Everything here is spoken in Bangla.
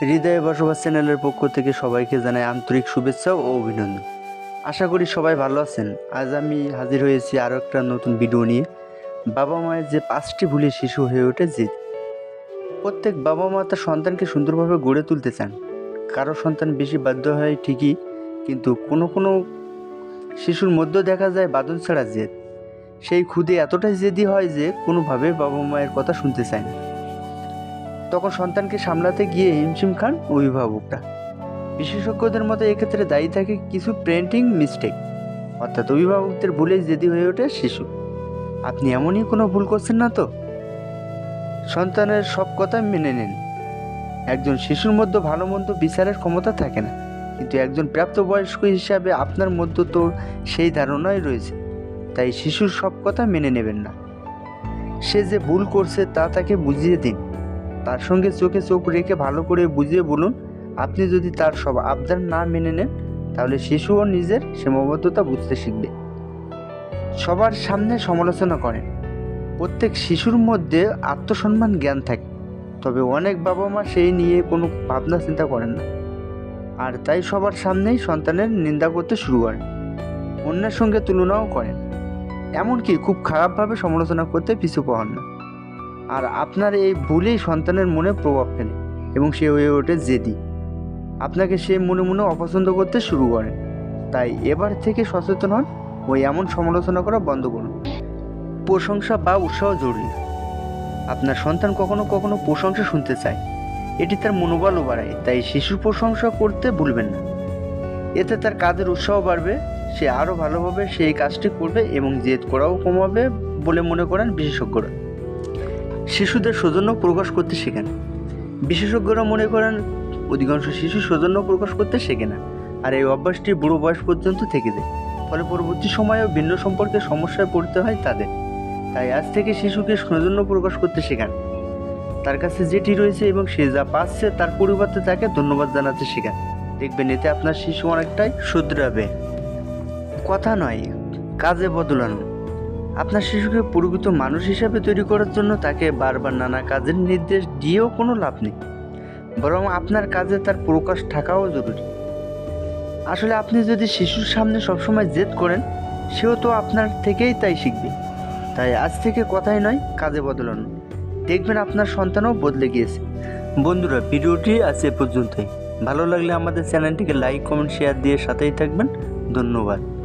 হৃদয়ে বসবাস চ্যানেলের পক্ষ থেকে সবাইকে জানাই আন্তরিক শুভেচ্ছা ও অভিনন্দন। আশা করি সবাই ভালো আছেন। আজ আমি হাজির হয়েছি আরও একটা নতুন ভিডিও নিয়ে। বাবা মায়ের যে পাঁচটি ভুলে শিশু হয়ে ওঠে জেদ প্রত্যেক বাবা মা তার সন্তানকে সুন্দরভাবে গড়ে তুলতে চান। কারও সন্তান বেশি বাধ্য হয় ঠিকই, কিন্তু কোনো কোনো শিশুর মধ্যে দেখা যায় বাদন ছাড়া জেদ। সেই খুদে এতটাই জেদি হয় যে কোনোভাবে বাবা মায়ের কথা শুনতে চায় না। তখন সন্তানকে সামলাতে গিয়ে হিমশিম খান অভিভাবকরা বিশেষজ্ঞদের মতে এক্ষেত্রে দায়ী থাকে কিছু প্রিন্টিং মিস্টেক অর্থাৎ অভিভাবকদের ভুলেই জেদি হয়ে ওঠে শিশু। আপনি এমনই কোনো ভুল করছেন না তো? সন্তানের সব কথা মেনে নেন। একজন শিশুর মধ্যে ভালো মন্দ বিচারের ক্ষমতা থাকে না, কিন্তু একজন প্রাপ্তবয়স্ক হিসাবে আপনার মধ্যে তো সেই ধারণাই রয়েছে, তাই শিশুর সব কথা মেনে নেবেন না। সে যে ভুল করছে তা তাকে বুঝিয়ে দিন। তার সঙ্গে চোখে চোখ রেখে ভালো করে বুঝিয়ে বলুন, আপনি যদি তার সব আবদার না মেনে নেন, তাহলে শিশুও নিজের সীমাবদ্ধতা বুঝতে শিখবে। সবার সামনে সমালোচনা করেন। প্রত্যেক শিশুর মধ্যে আত্মসম্মান জ্ঞান থাকে, তবে অনেক বাবা মা সেই নিয়ে কোনো ভাবনা চিন্তা করেন না। আর তাই সবার সামনেই সন্তানের নিন্দা করতে শুরু করেন। অন্যের সঙ্গে তুলনাও করেন। এমনকি খুব খারাপভাবে সমালোচনা করতে পিছু পান না। আর আপনার এই ভুলেই সন্তানের মনে প্রভাব ফেলে এবং সে হয়ে ওঠে জেদি। আপনাকে সে মনে মনে অপছন্দ করতে শুরু করে। তাই এবার থেকে সচেতন হন ওই এমন সমালোচনা করা বন্ধ করুন। প্রশংসা বা উৎসাহ জরুরি। আপনার সন্তান কখনো কখনো প্রশংসা শুনতে চায়। এটি তার মনোবলও বাড়ায়, তাই শিশুর প্রশংসা করতে ভুলবেন না। এতে তার কাজের উৎসাহ বাড়বে, সে আরও ভালোভাবে সেই কাজটি করবে এবং জেদ করাও কমাবে বলে মনে করেন বিশেষজ্ঞরা। শিশুদের সৌজন্য প্রকাশ করতে শেখেন বিশেষজ্ঞরা মনে করেন অধিকাংশ শিশু সৌজন্য প্রকাশ করতে শেখে না, আর এই অভ্যাসটি বুড়ো বয়স পর্যন্ত থেকে যায়। ফলে পরবর্তী সময়েও ভিন্ন সম্পর্কে সমস্যায় পড়তে হয় তাদের। তাই আজ থেকে শিশুকে সৌজন্য প্রকাশ করতে শেখান। তার কাছে যেটি রয়েছে এবং সে যা পাচ্ছে তার পরিবর্তে তাকে ধন্যবাদ জানাতে শেখান। দেখবেন এতে আপনার শিশু অনেকটাই শুধরাবে। কথা নয়, কাজে বদলানো। আপনার শিশুকে প্রকৃত মানুষ হিসাবে তৈরি করার জন্য তাকে বারবার নানা কাজের নির্দেশ দিয়েও কোনো লাভ নেই। বরং আপনার কাজে তার প্রকাশ থাকাও জরুরি। আসলে আপনি যদি শিশুর সামনে সবসময় জেদ করেন, সেও তো আপনার থেকেই তাই শিখবে। তাই আজ থেকে কথাই নয়, কাজে বদলানো দেখবেন আপনার সন্তানও বদলে গিয়েছে। বন্ধুরা, ভিডিওটি আজ এ পর্যন্তই। ভালো লাগলে আমাদের চ্যানেলটিকে লাইক, কমেন্ট, শেয়ার দিয়ে সাথেই থাকবেন। ধন্যবাদ।